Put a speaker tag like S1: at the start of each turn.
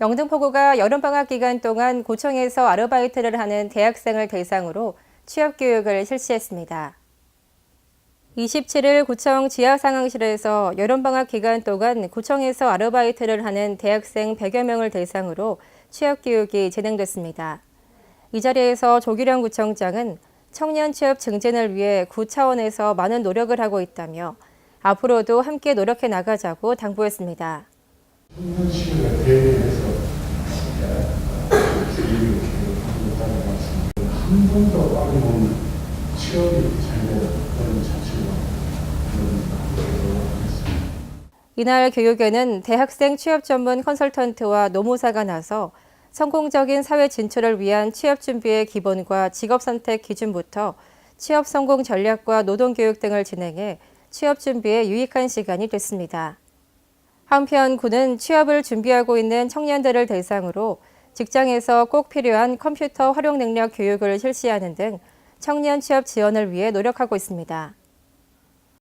S1: 영등포구가 여름방학 기간 동안 구청에서 아르바이트를 하는 대학생을 대상으로 취업교육을 실시했습니다. 27일 구청 지하상황실에서 여름방학 기간 동안 구청에서 아르바이트를 하는 대학생 100여 명을 대상으로 취업교육이 진행됐습니다. 이 자리에서 조규령 구청장은 청년 취업 증진을 위해 구 차원에서 많은 노력을 하고 있다며 앞으로도 함께 노력해 나가자고 당부했습니다.
S2: 청년를 대비해서 교육을 하고 있다는 말씀. 한 번도 빠짐없는 취업이 잘 되는 자체가.
S1: 이날 교육에는 대학생 취업 전문 컨설턴트와 노무사가 나서 성공적인 사회 진출을 위한 취업 준비의 기본과 직업 선택 기준부터 취업 성공 전략과 노동 교육 등을 진행해 취업 준비에 유익한 시간이 됐습니다. 한편 군은 취업을 준비하고 있는 청년들을 대상으로 직장에서 꼭 필요한 컴퓨터 활용 능력 교육을 실시하는 등 청년 취업 지원을 위해 노력하고 있습니다.